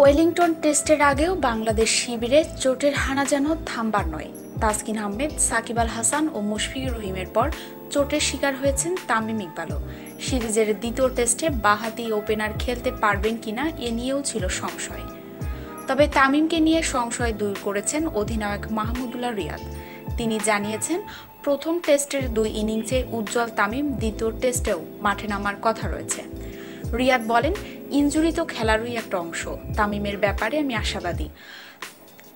Wellington টেস্টের আগেও বাংলাদেশ শিবিরে চোটের হানা যেন থামবার নয়। তাসকিন আহমেদ, সাকিব আল হাসান ও মুশফিকুর রহিমের পর চোটের শিকার হয়েছেন তামিম ইকবালও। সিরিজের দ্বিতীয় টেস্টে বাহাতি ওপেনার খেলতে পারবেন কিনা এ নিয়েও ছিল সংশয়। তবে তামিমকে নিয়ে সংশয় দূর করেছেন অধিনায়ক মাহমুদুল্লাহ রিয়াদ। তিনি জানিয়েছেন, প্রথম টেস্টের দুই ইনিংসে উজ্জ্বল তামিম দ্বিতীয় টেস্টেও মাঠে নামার কথা রয়েছে। রিয়াদ বলেন, ইঞ্জুরি তো খেলারই একটা অংশ। তামিমের ব্যাপারে আমি আশাবাদী।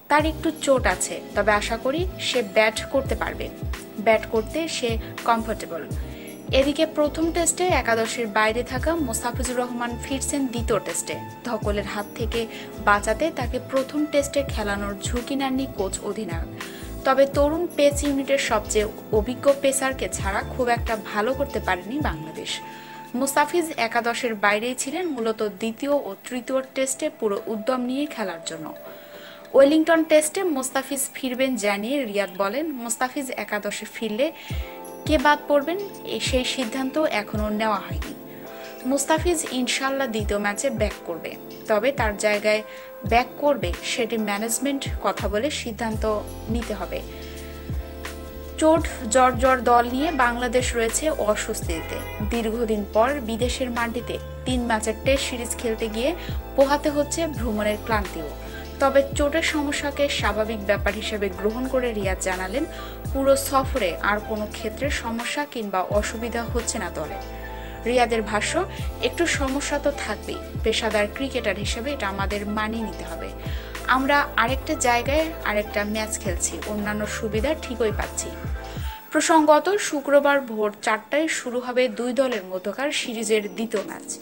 তার একটু চোট আছে, তবে আশা করি সে ব্যাট করতে পারবে। ব্যাট করতে সে কমফোর্টেবল এদিকে প্রথম টেস্টে একাদশের বাইরে থাকা মোস্তাফিজুর রহমান ফিরছেন দ্বিতীয় টেস্টে। ধকলের হাত থেকে বাঁচাতে তাকে প্রথম টেস্টে খেলানোর ঝুঁকি নেননি কোচ অধিনায়ক। তবে তরুণ পেস ইউনিটের সবচেয়ে অভিজ্ঞ পেসারকে ছাড়া খুব একটা ভালো করতে পারেনি বাংলাদেশ। মুস্তাফিজ একাদশের বাইরেই ছিলেন মূলত দ্বিতীয় ও তৃতীয় টেস্টে পুরো উদ্যম নিয়ে খেলার জন্য। ওয়েলিংটন টেস্টে মোস্তাফিজ ফিরবেন জানিয়ে রিয়াদ বলেন, মোস্তাফিজ একাদশে ফিরলে কে বাদ পড়বেন? সেই সিদ্ধান্ত এখনও নেওয়া হয়নি। মুস্তাফিজ ইনশাল্লাহ দ্বিতীয় ম্যাচে ব্যাক করবে। তবে তার জায়গায় ব্যাক করবে সেটি ম্যানেজমেন্ট কথা বলে সিদ্ধান্ত নিতে হবে। চোট, জ্বর দল নিয়ে বাংলাদেশ রয়েছে অস্বস্তিতে। দীর্ঘদিন পর বিদেশের মাটিতে তিন ম্যাচের টেস্ট সিরিজ খেলতে গিয়ে পোহাতে হচ্ছে ভ্রমণের ক্লান্তিও। তবে চোটের সমস্যাকে স্বাভাবিক ব্যাপার হিসেবে গ্রহণ করে রিয়াদ জানালেন, পুরো সফরে আর কোনো ক্ষেত্রে সমস্যা কিংবা অসুবিধা হচ্ছে না দলের রিয়াদের ভাষ্য, একটু সমস্যা তো থাকবেই, পেশাদার ক্রিকেটার হিসেবে এটা আমাদের মানিয়ে নিতে হবে। আমরা আরেকটা জায়গায় আরেকটা ম্যাচ খেলছি। অন্যান্য সুবিধা ঠিকই পাচ্ছি। প্রসঙ্গত, শুক্রবার ভোর চারটায় শুরু হবে দুই দলের মধ্যকার সিরিজের দ্বিতীয় ম্যাচ।